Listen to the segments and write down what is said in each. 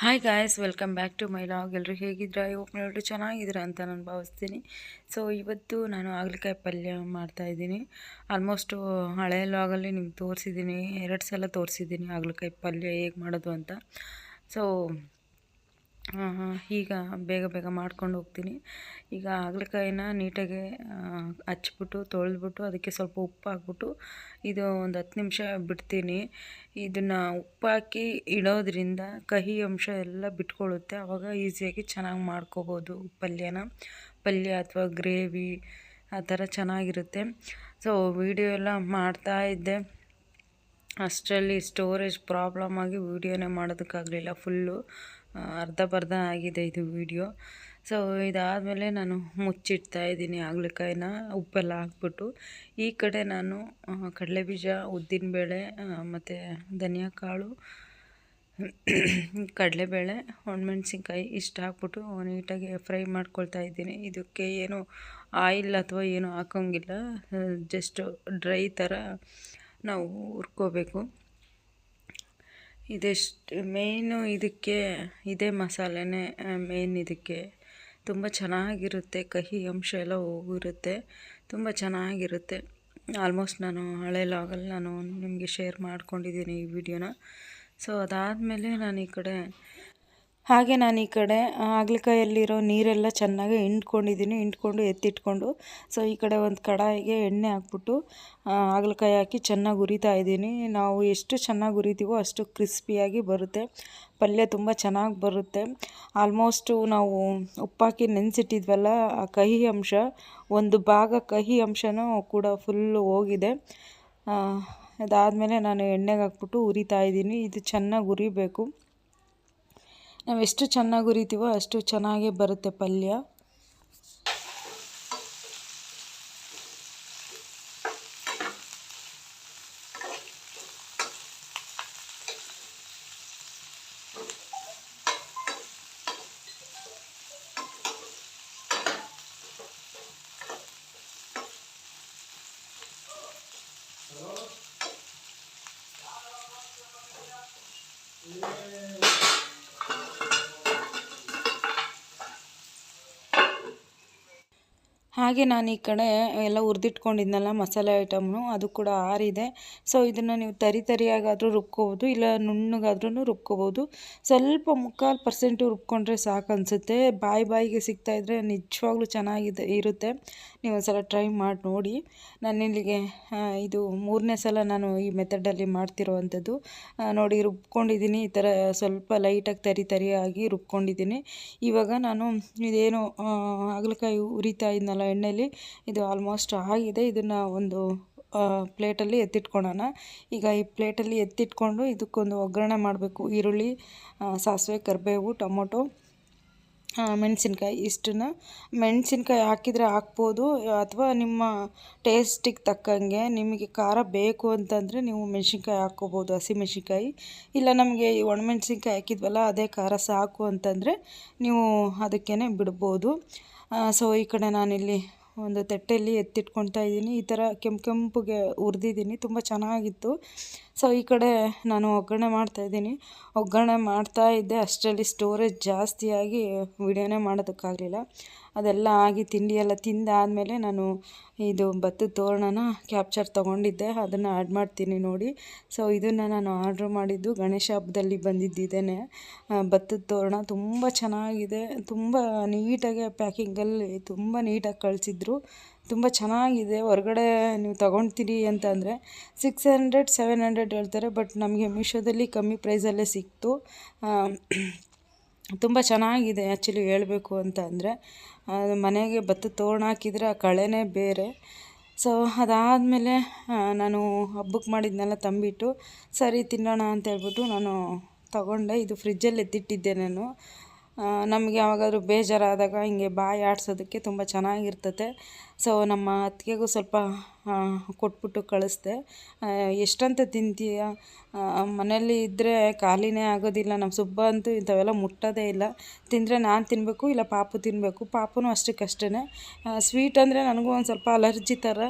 Hi guys welcome back to my vlog ಎಲ್ಲರೂ I hope ನೋಡ್ರಿ ಚೆನ್ನಾಗಿದ್ದೀರಾ ಅಂತ ನಾನು ಭಾವಿಸ್ತೀನಿ. ಸೊ ಇವತ್ತು ನಾನು ಹಾಗಲಕಾಯಿ ಪಲ್ಯ ಮಾಡ್ತಾಯಿದ್ದೀನಿ ಆಲ್ಮೋಸ್ಟು ಹಳೆ ಲಾಗಲ್ಲಿ ನಿಮ್ಗೆ ತೋರಿಸಿದ್ದೀನಿ, ಎರಡು ಸಲ ತೋರಿಸಿದ್ದೀನಿ ಹಾಗಲಕಾಯಿ ಪಲ್ಯ ಹೇಗೆ ಮಾಡೋದು ಅಂತ. ಸೊ ಈಗ ಬೇಗ ಬೇಗ ಮಾಡ್ಕೊಂಡು ಹೋಗ್ತೀನಿ. ಈಗ ಹಾಗಲಕಾಯಿನ ನೀಟಾಗಿ ಹಚ್ಬಿಟ್ಟು, ತೊಳೆದ್ಬಿಟ್ಟು, ಅದಕ್ಕೆ ಸ್ವಲ್ಪ ಉಪ್ಪು ಹಾಕ್ಬಿಟ್ಟು, ಇದು ಒಂದು ಹತ್ತು ನಿಮಿಷ ಬಿಡ್ತೀನಿ. ಇದನ್ನು ಉಪ್ಪಾಕಿ ಇಡೋದ್ರಿಂದ ಕಹಿ ಅಂಶ ಎಲ್ಲ ಬಿಟ್ಕೊಳ್ಳುತ್ತೆ. ಆವಾಗ ಈಸಿಯಾಗಿ ಚೆನ್ನಾಗಿ ಮಾಡ್ಕೋಬೋದು ಪಲ್ಯನ. ಪಲ್ಯ ಅಥವಾ ಗ್ರೇವಿ, ಆ ಥರ ಚೆನ್ನಾಗಿರುತ್ತೆ. ಸೊ, ವೀಡಿಯೋ ಎಲ್ಲ ಮಾಡ್ತಾ ಇದ್ದೆ. ಅಷ್ಟರಲ್ಲಿ ಸ್ಟೋರೇಜ್ ಪ್ರಾಬ್ಲಮ್ ಆಗಿ ವೀಡಿಯೋನೇ ಮಾಡೋದಕ್ಕಾಗಲಿಲ್ಲ ಫುಲ್ಲು. ಅರ್ಧ ಬರ್ಧ ಆಗಿದೆ ಇದು ವಿಡಿಯೋ. ಸೊ ಇದಾದಮೇಲೆ ನಾನು ಮುಚ್ಚಿಡ್ತಾ ಇದ್ದೀನಿ ಹಾಗಲಕಾಯಿನ ಉಪ್ಪೆಲ್ಲ ಹಾಕ್ಬಿಟ್ಟು. ಈ ಕಡೆ ನಾನು ಕಡಲೆ ಕಡಲೆಬೀಜ, ಉದ್ದಿನಬೇಳೆ ಮತ್ತು ಧನಿಯಾ ಕಾಳು ಕಡಲೆಬೇಳೆ, ಒಣಮೆಣ್ಸಿನ್ಕಾಯಿ ಇಷ್ಟು ಹಾಕ್ಬಿಟ್ಟು ನೀಟಾಗಿ ಫ್ರೈ ಮಾಡ್ಕೊಳ್ತಾ ಇದ್ದೀನಿ. ಇದಕ್ಕೆ ಏನು ಆಯಿಲ್ ಅಥವಾ ಏನು ಹಾಕೋಂಗಿಲ್ಲ, ಜಸ್ಟ್ ಡ್ರೈ ಥರ ನಾವು ಹುರ್ಕೋಬೇಕು. ಇದೆಷ್ಟು ಮೇಯ್ನು ಇದಕ್ಕೆ, ಇದೇ ಮಸಾಲೆನೇ ಮೇಯ್ನ್ ಇದಕ್ಕೆ. ತುಂಬ ಚೆನ್ನಾಗಿರುತ್ತೆ, ಕಹಿ ಅಂಶ ಎಲ್ಲ ಹೋಗಿರುತ್ತೆ, ತುಂಬ ಚೆನ್ನಾಗಿರುತ್ತೆ. ಆಲ್ಮೋಸ್ಟ್ ನಾನು ಹಳೆ ಲಾಗಲ್ಲಿ ನಾನು ನಿಮಗೆ ಶೇರ್ ಮಾಡ್ಕೊಂಡಿದ್ದೀನಿ ಈ ವಿಡಿಯೋನ ಸೊ ಅದಾದಮೇಲೆ ನಾನು ಈ ಕಡೆ ಹಾಗೆ ನಾನು ಈ ಕಡೆ ಹಾಗಲಕಾಯಲ್ಲಿರೋ ನೀರೆಲ್ಲ ಚೆನ್ನಾಗಿ ಹಿಂಡ್ಕೊಂಡಿದ್ದೀನಿ, ಹಿಂಡ್ಕೊಂಡು ಎತ್ತಿಟ್ಕೊಂಡು. ಸೊ ಈ ಕಡೆ ಒಂದು ಕಡಾಯಿಗೆ ಎಣ್ಣೆ ಹಾಕ್ಬಿಟ್ಟು ಹಾಗಲಕಾಯಿ ಹಾಕಿ ಚೆನ್ನಾಗಿ ಹುರಿತಾ ಇದ್ದೀನಿ. ನಾವು ಎಷ್ಟು ಚೆನ್ನಾಗಿ ಹುರಿತೀವೋ ಅಷ್ಟು ಕ್ರಿಸ್ಪಿಯಾಗಿ ಬರುತ್ತೆ. ಪಲ್ಯ ತುಂಬ ಚೆನ್ನಾಗಿ ಬರುತ್ತೆ. ಆಲ್ಮೋಸ್ಟು ನಾವು ಉಪ್ಪಾಕಿ ನೆನೆಸಿಟ್ಟಿದ್ವಲ್ಲ, ಆ ಕಹಿ ಅಂಶ, ಒಂದು ಭಾಗ ಕಹಿ ಅಂಶನೂ ಕೂಡ ಫುಲ್ಲು ಹೋಗಿದೆ. ಅದಾದಮೇಲೆ ನಾನು ಎಣ್ಣೆಗೆ ಹಾಕ್ಬಿಟ್ಟು ಹುರಿತಾ ಇದ್ದೀನಿ. ಇದು ಚೆನ್ನಾಗಿ ಹುರಿಬೇಕು. ನಾವು ಎಷ್ಟು ಚೆನ್ನಾಗಿ ಹುರಿತೀವೋ ಅಷ್ಟು ಚೆನ್ನಾಗೇ ಬರುತ್ತೆ ಪಲ್ಯ. ಹಾಗೆ ನಾನು ಈ ಕಡೆ ಎಲ್ಲ ಹುರಿದಿಟ್ಕೊಂಡಿದ್ನಲ್ಲ ಮಸಾಲೆ ಐಟಮ್ನು, ಅದು ಕೂಡ ಆರಿದೆ. ಸೊ ಇದನ್ನು ನೀವು ತರಿ ತರಿಯಾಗಾದರೂ ರುಬ್ಕೋಬೋದು, ಇಲ್ಲ ನುಣ್ಣಗಾದ್ರೂ ರುಬ್ಕೋಬೋದು. ಸ್ವಲ್ಪ ಮುಕ್ಕಾಲು ಪರ್ಸೆಂಟು ರುಬ್ಕೊಂಡ್ರೆ ಸಾಕು ಅನಿಸುತ್ತೆ. ಬಾಯಿ ಬಾಯಿಗೆ ಸಿಗ್ತಾಯಿದ್ರೆ ನಿಜವಾಗ್ಲೂ ಚೆನ್ನಾಗಿದೆ, ಇರುತ್ತೆ. ನೀವು ಒಂದ್ಸಲ ಟ್ರೈ ಮಾಡಿ ನೋಡಿ. ನಾನು ಇಲ್ಲಿಗೆ ಇದು ಮೂರನೇ ಸಲ ನಾನು ಈ ಮೆಥಡಲ್ಲಿ ಮಾಡ್ತಿರೋವಂಥದ್ದು. ನೋಡಿ, ರುಬ್ಕೊಂಡಿದ್ದೀನಿ. ಈ ಥರ ಸ್ವಲ್ಪ ಲೈಟಾಗಿ ತರಿ ತರಿಯಾಗಿ ರುಬ್ಕೊಂಡಿದ್ದೀನಿ. ಇವಾಗ ನಾನು ಇದೇನು ಹಾಗಲಕಾಯಿ ಉರಿತಾ ಇದ್ನಲ್ಲ ಎಣ್ಣೆಯಲ್ಲಿ ಇದು ಆಲ್ಮೋಸ್ಟ್ ಆಗಿದೆ. ಇದನ್ನು ಒಂದು ಪ್ಲೇಟಲ್ಲಿ ಎತ್ತಿಟ್ಕೊಳ್ಳೋಣ ಈಗ ಈ ಪ್ಲೇಟಲ್ಲಿ ಎತ್ತಿಟ್ಕೊಂಡು ಇದಕ್ಕೊಂದು ಒಗ್ಗರಣೆ ಮಾಡಬೇಕು. ಈರುಳ್ಳಿ ಸಾಸಿವೆ, ಕರಿಬೇವು, ಟೊಮೊಟೊ ಮೆಣಸಿನ್ಕಾಯಿ ಇಷ್ಟನ್ನು. ಮೆಣಸಿನ್ಕಾಯಿ ಹಾಕಿದರೆ ಹಾಕ್ಬೋದು. ಅಥವಾ ನಿಮ್ಮ ಟೇಸ್ಟಿಗೆ ತಕ್ಕಂಗೆ ನಿಮಗೆ ಖಾರ ಬೇಕು ಅಂತಂದರೆ ನೀವು ಮೆಣಸಿನ್ಕಾಯಿ ಹಾಕ್ಕೋಬೋದು ಹಸಿಮೆಣ್ಸಿನ್ಕಾಯಿ ಇಲ್ಲ ನಮಗೆ ಒಣಮೆಣಸಿನ್ಕಾಯಿ ಹಾಕಿದ್ವಲ್ಲ, ಅದೇ ಖಾರ ಸಾಕು ಅಂತಂದರೆ ನೀವು ಅದಕ್ಕೇ ಬಿಡ್ಬೋದು. ಸೊ ಈ ಕಡೆ ನಾನಿಲ್ಲಿ ಒಂದು ತಟ್ಟೆಯಲ್ಲಿ ಎತ್ತಿಟ್ಕೊಳ್ತಾ ಇದ್ದೀನಿ. ಈ ಥರ ಕೆಂಪು ಕೆಂಪುಗೆ ಹುರಿದಿದ್ದೀನಿ ತುಂಬ ಚೆನ್ನಾಗಿತ್ತು. ಸೊ ಈ ಕಡೆ ನಾನು ಒಗ್ಗರಣೆ ಮಾಡ್ತಾಯಿದ್ದೀನಿ ಒಗ್ಗರಣೆ ಮಾಡ್ತಾ ಇದ್ದೆ. ಅಷ್ಟರಲ್ಲಿ ಸ್ಟೋರೇಜ್ ಜಾಸ್ತಿಯಾಗಿ ವಿಡಿಯೋನೇ ಮಾಡೋದಕ್ಕಾಗಲಿಲ್ಲ. ಅದೆಲ್ಲ ಆಗಿ ತಿಂಡಿ ಎಲ್ಲ ತಿಂದಾದಮೇಲೆ ನಾನು ಇದು ಭತ್ತದ ತೋರಣನ ಕ್ಯಾಪ್ಚರ್ ತೊಗೊಂಡಿದ್ದೆ. ಅದನ್ನು ಆ್ಯಡ್ ಮಾಡ್ತೀನಿ ನೋಡಿ. ಸೊ ಇದನ್ನು ನಾನು ಆರ್ಡ್ರ್ ಮಾಡಿದ್ದು ಗಣೇಶ ಹಬ್ಬದಲ್ಲಿ ಬಂದಿದ್ದೇನೆ ಭತ್ತದ ತೋರಣ ತುಂಬ ಚೆನ್ನಾಗಿದೆ. ತುಂಬ ನೀಟಾಗಿ ಪ್ಯಾಕಿಂಗಲ್ಲಿ ತುಂಬ ನೀಟಾಗಿ ಕಳಿಸಿದ್ರು. ತುಂಬ ಚೆನ್ನಾಗಿದೆ. ಹೊರಗಡೆ ನೀವು ತೊಗೊಳ್ತೀರಿ ಅಂತಂದರೆ ಸಿಕ್ಸ್ ಹಂಡ್ರೆಡ್ ಸೆವೆನ್ ಹಂಡ್ರೆಡ್ ಹೇಳ್ತಾರೆ. ಬಟ್ ನಮಗೆ ಮೀಶೋದಲ್ಲಿ ಕಮ್ಮಿ ಪ್ರೈಸಲ್ಲೇ ಸಿಕ್ತು. ತುಂಬ ಚೆನ್ನಾಗಿದೆ ಆ್ಯಕ್ಚುಲಿ ಹೇಳಬೇಕು ಅಂತ ಅಂದರೆ ಮನೆಗೆ ಭತ್ತ ತೋರಣ ಹಾಕಿದರೆ ಆ ಕಳೆನೇ ಬೇರೆ. ಸೊ ಅದಾದಮೇಲೆ ನಾನು ಹಬ್ಬಕ್ಕೆ ಮಾಡಿದ್ನೆಲ್ಲ ತಂಬಿಟ್ಟು, ಸರಿ ತಿನ್ನೋಣ ಅಂತ ಹೇಳ್ಬಿಟ್ಟು ನಾನು ತಗೊಂಡೆ. ಇದು ಫ್ರಿಜ್ಜಲ್ಲಿ ಎತ್ತಿಟ್ಟಿದ್ದೆ ನಾನು. ನಮಗೆ ಯಾವಾಗಾದರೂ ಬೇಜಾರಾದಾಗ ಹಿಂಗೆ ಬಾಯಿ ಆಡಿಸೋದಕ್ಕೆ ತುಂಬ ಚೆನ್ನಾಗಿರ್ತತೆ. ಸೊ ನಮ್ಮ ಅತ್ತಿಗೆಗೂ ಸ್ವಲ್ಪ ಕೊಟ್ಬಿಟ್ಟು ಕಳಿಸ್ದೆ. ಎಷ್ಟಂತ ತಿಂತೀಯ? ಮನೇಲಿ ಇದ್ದರೆ ಖಾಲಿನೇ ಆಗೋದಿಲ್ಲ. ನಮ್ಮ ಸುಬ್ಬ ಅಂತೂ ಇಂಥವೆಲ್ಲ ಮುಟ್ಟೋದೇ ಇಲ್ಲ. ತಿಂದರೆ ನಾನು ತಿನ್ನಬೇಕು ಇಲ್ಲ ಪಾಪು ತಿನ್ನಬೇಕು ಪಾಪುನೂ ಅಷ್ಟಕ್ಕಷ್ಟೇ ಸ್ವೀಟ್ ಅಂದರೆ ನನಗೂ ಒಂದು ಸ್ವಲ್ಪ ಅಲರ್ಜಿ ಥರ.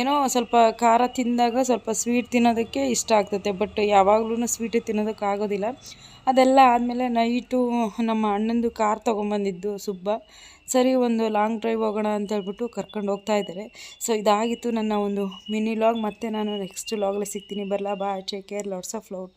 ಏನೋ ಸ್ವಲ್ಪ ಖಾರ ತಿಂದಾಗ ಸ್ವಲ್ಪ ಸ್ವೀಟ್ ತಿನ್ನೋದಕ್ಕೆ ಇಷ್ಟ ಆಗ್ತದೆ ಬಟ್ ಯಾವಾಗ್ಲೂ ಸ್ವೀಟ್ ತಿನ್ನೋದಕ್ಕೆ ಆಗೋದಿಲ್ಲ ಅದೆಲ್ಲ ಆದಮೇಲೆ ನೈಟು ನಮ್ಮ ಅಣ್ಣಂದು ಕಾರ್ ತೊಗೊಂಬಂದಿದ್ದು ಸುಬ್ಬ. ಸರಿ, ಒಂದು ಲಾಂಗ್ ಡ್ರೈವ್ ಹೋಗೋಣ ಅಂತ ಹೇಳ್ಬಿಟ್ಟು ಕರ್ಕೊಂಡು ಹೋಗ್ತಾ ಇದ್ದಾರೆ. ಸೊ, ಇದಾಗಿತ್ತು ನನ್ನ ಒಂದು ಮಿನಿ ಲಾಗ್. ಮತ್ತೆ ನಾನು ನೆಕ್ಸ್ಟ್ ಲಾಗಲ್ಲಿ ಸಿಗ್ತೀನಿ. ಬರಲಾ, bye, take care, lots of love.